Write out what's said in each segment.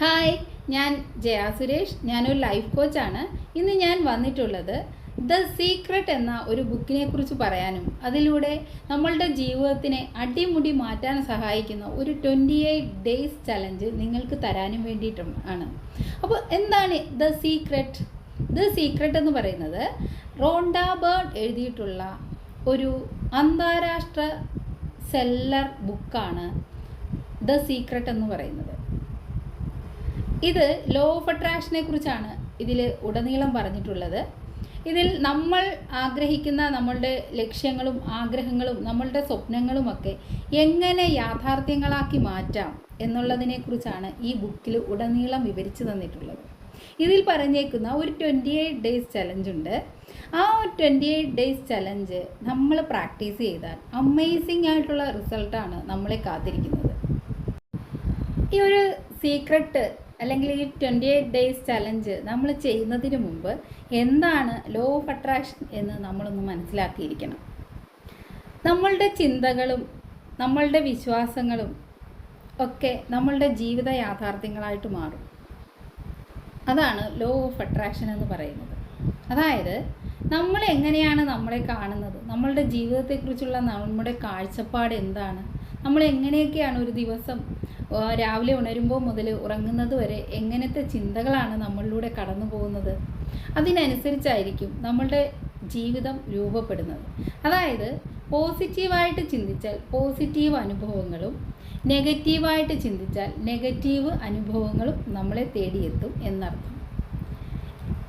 Hi ഞാൻ ജയ സുരേഷ്. ഞാനൊരു life കോച്ചാണ് ഇന്ന് ഞാൻ വന്നിട്ടുള്ളത് ദ സീക്രട്ട് എന്ന ഒരു ബുക്കിനെ കുറിച്ച് പറയാനും അതിലൂടെ നമ്മളുടെ ജീവിതത്തിനെ അടിമുടി മാറ്റാൻ സഹായിക്കുന്ന ഒരു ട്വന്റി എയ്റ്റ് ഡേയ്സ് ചലഞ്ച് നിങ്ങൾക്ക് തരാനും വേണ്ടിയിട്ടും ആണ്. അപ്പോൾ എന്താണ് ദ സീക്രട്ട് ദ സീക്രട്ട് എന്ന് പറയുന്നത് റോണ്ട ബേർഡ് എഴുതിയിട്ടുള്ള ഒരു അന്താരാഷ്ട്ര സെല്ലർ ബുക്കാണ് ദ സീക്രട്ട് എന്ന് പറയുന്നത്. ഇത് ലോ ഓഫ് അട്രാക്ഷനെ കുറിച്ചാണ് ഇതിൽ ഉടനീളം പറഞ്ഞിട്ടുള്ളത്. ഇതിൽ നമ്മൾ ആഗ്രഹിക്കുന്ന നമ്മളുടെ ലക്ഷ്യങ്ങളും ആഗ്രഹങ്ങളും നമ്മളുടെ സ്വപ്നങ്ങളുമൊക്കെ എങ്ങനെ യാഥാർത്ഥ്യങ്ങളാക്കി മാറ്റാം എന്നുള്ളതിനെക്കുറിച്ചാണ് ഈ ബുക്കിൽ ഉടനീളം വിവരിച്ചു തന്നിട്ടുള്ളത്. ഇതിൽ പറഞ്ഞേക്കുന്ന ഒരു ട്വന്റി എയ്റ്റ് ഡേയ്സ് ചലഞ്ച് ഉണ്ട്. ആ ട്വന്റി എയ്റ്റ് ഡേയ്സ് ചലഞ്ച് നമ്മൾ പ്രാക്ടീസ് ചെയ്താൽ അമേസിംഗ് ആയിട്ടുള്ള റിസൾട്ടാണ് നമ്മളെ കാത്തിരിക്കുന്നത്. ഈ ഒരു സീക്രട്ട് അല്ലെങ്കിൽ ഈ ട്വന്റി എയ്റ്റ് ഡേയ്സ് ചലഞ്ച് നമ്മൾ ചെയ്യുന്നതിന് മുമ്പ് എന്താണ് ലോ ഓഫ് അട്രാക്ഷൻ എന്ന് നമ്മളൊന്ന് മനസ്സിലാക്കിയിരിക്കണം. നമ്മളുടെ ചിന്തകളും നമ്മളുടെ വിശ്വാസങ്ങളും ഒക്കെ നമ്മളുടെ ജീവിത യാഥാർത്ഥ്യങ്ങളായിട്ട് മാറും. അതാണ് ലോ ഓഫ് അട്രാക്ഷൻ എന്ന് പറയുന്നത്. അതായത് നമ്മൾ എങ്ങനെയാണ് നമ്മളെ കാണുന്നത്? നമ്മളുടെ ജീവിതത്തെക്കുറിച്ചുള്ള നമ്മുടെ കാഴ്ചപ്പാട് എന്താണ്? നമ്മൾ എങ്ങനെയൊക്കെയാണ് ഒരു ദിവസം രാവിലെ ഉണരുമ്പോൾ മുതൽ ഉറങ്ങുന്നത് വരെ എങ്ങനത്തെ ചിന്തകളാണ് നമ്മളിലൂടെ കടന്നു പോകുന്നത്? അതിനനുസരിച്ചായിരിക്കും നമ്മളുടെ ജീവിതം രൂപപ്പെടുന്നത്. അതായത് പോസിറ്റീവായിട്ട് ചിന്തിച്ചാൽ പോസിറ്റീവ് അനുഭവങ്ങളും നെഗറ്റീവായിട്ട് ചിന്തിച്ചാൽ നെഗറ്റീവ് അനുഭവങ്ങളും നമ്മളെ തേടിയെത്തും എന്നർത്ഥം.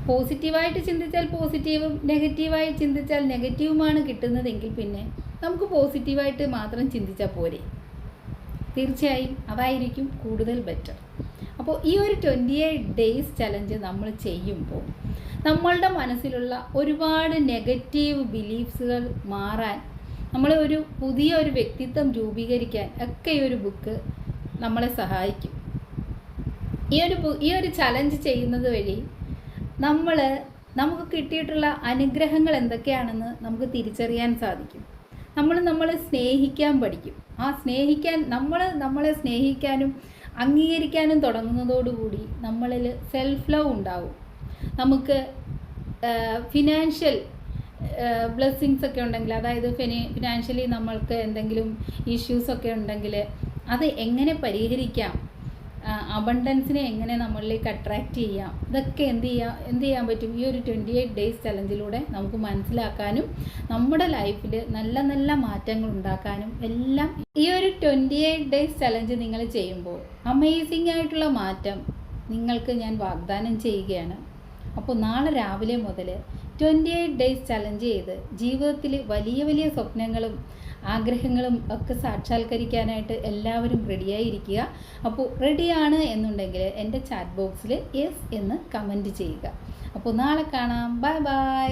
പോസിറ്റീവായിട്ട് ചിന്തിച്ചാൽ പോസിറ്റീവും നെഗറ്റീവായി ചിന്തിച്ചാൽ നെഗറ്റീവുമാണ് കിട്ടുന്നതെങ്കിൽ പിന്നെ നമുക്ക് പോസിറ്റീവായിട്ട് മാത്രം ചിന്തിച്ചാൽ പോരെ? തീർച്ചയായും അതായിരിക്കും കൂടുതൽ ബെറ്റർ അപ്പോൾ ഈ ഒരു ട്വന്റി എയ്റ്റ് ഡേയ്സ് ചലഞ്ച് നമ്മൾ ചെയ്യുമ്പോൾ നമ്മളുടെ മനസ്സിലുള്ള ഒരുപാട് നെഗറ്റീവ് ബിലീഫ്സുകൾ മാറാൻ നമ്മൾ ഒരു പുതിയ ഒരു വ്യക്തിത്വം രൂപീകരിക്കാൻ ഒക്കെ ഈ ഒരു ബുക്ക് നമ്മളെ സഹായിക്കും. ഈ ഒരു ഈ ഒരു ചലഞ്ച് ചെയ്യുന്നത് വഴി നമ്മൾ നമുക്ക് കിട്ടിയിട്ടുള്ള അനുഗ്രഹങ്ങൾ എന്തൊക്കെയാണെന്ന് നമുക്ക് തിരിച്ചറിയാൻ സാധിക്കും. നമ്മൾ നമ്മളെ സ്നേഹിക്കാൻ പഠിക്കും. ആ സ്നേഹിക്കാൻ നമ്മൾ നമ്മളെ സ്നേഹിക്കാനും അംഗീകരിക്കാനും തുടങ്ങുന്നതോടുകൂടി നമ്മളിൽ സെൽഫ് ലവ് ഉണ്ടാവും. നമുക്ക് ഫിനാൻഷ്യൽ ബ്ലെസ്സിങ്സ് ഒക്കെ ഉണ്ടെങ്കിൽ അതായത് ഫിനി ഫിനാൻഷ്യലി നമ്മൾക്ക് എന്തെങ്കിലും ഇഷ്യൂസ് ഒക്കെ ഉണ്ടെങ്കിൽ അത് എങ്ങനെ പരിഹരിക്കാം? അബണ്ടൻസിനെ എങ്ങനെ നമ്മളിലേക്ക് അട്രാക്റ്റ് ചെയ്യാം? ഇതൊക്കെ എന്ത് ചെയ്യാം എന്ത് ചെയ്യാൻ പറ്റും? ഈ ഒരു ട്വന്റി എയ്റ്റ് ഡേയ്സ് ചലഞ്ചിലൂടെ നമുക്ക് മനസ്സിലാക്കാനും നമ്മുടെ ലൈഫിൽ നല്ല നല്ല മാറ്റങ്ങൾ ഉണ്ടാക്കാനും എല്ലാം ഈ ഒരു ട്വന്റി എയ്റ്റ് ഡേയ്സ് ചലഞ്ച് നിങ്ങൾ ചെയ്യുമ്പോൾ അമേസിംഗ് ആയിട്ടുള്ള മാറ്റം നിങ്ങൾക്ക് ഞാൻ വാഗ്ദാനം ചെയ്യുകയാണ്. അപ്പോൾ നാളെ രാവിലെ മുതൽ ട്വന്റി എയ്റ്റ് ഡേയ്സ് ചലഞ്ച് ചെയ്ത് ജീവിതത്തിൽ വലിയ വലിയ സ്വപ്നങ്ങളും ആഗ്രഹങ്ങളും ഒക്കെ സാക്ഷാത്കരിക്കാനായിട്ട് എല്ലാവരും റെഡിയായിരിക്കുക അപ്പോൾ റെഡിയാണ് എന്നുണ്ടെങ്കിൽ എന്റെ ചാറ്റ് ബോക്സിൽ യെസ് എന്ന് കമന്റ് ചെയ്യുക. അപ്പോൾ നാളെ കാണാം. Bye bye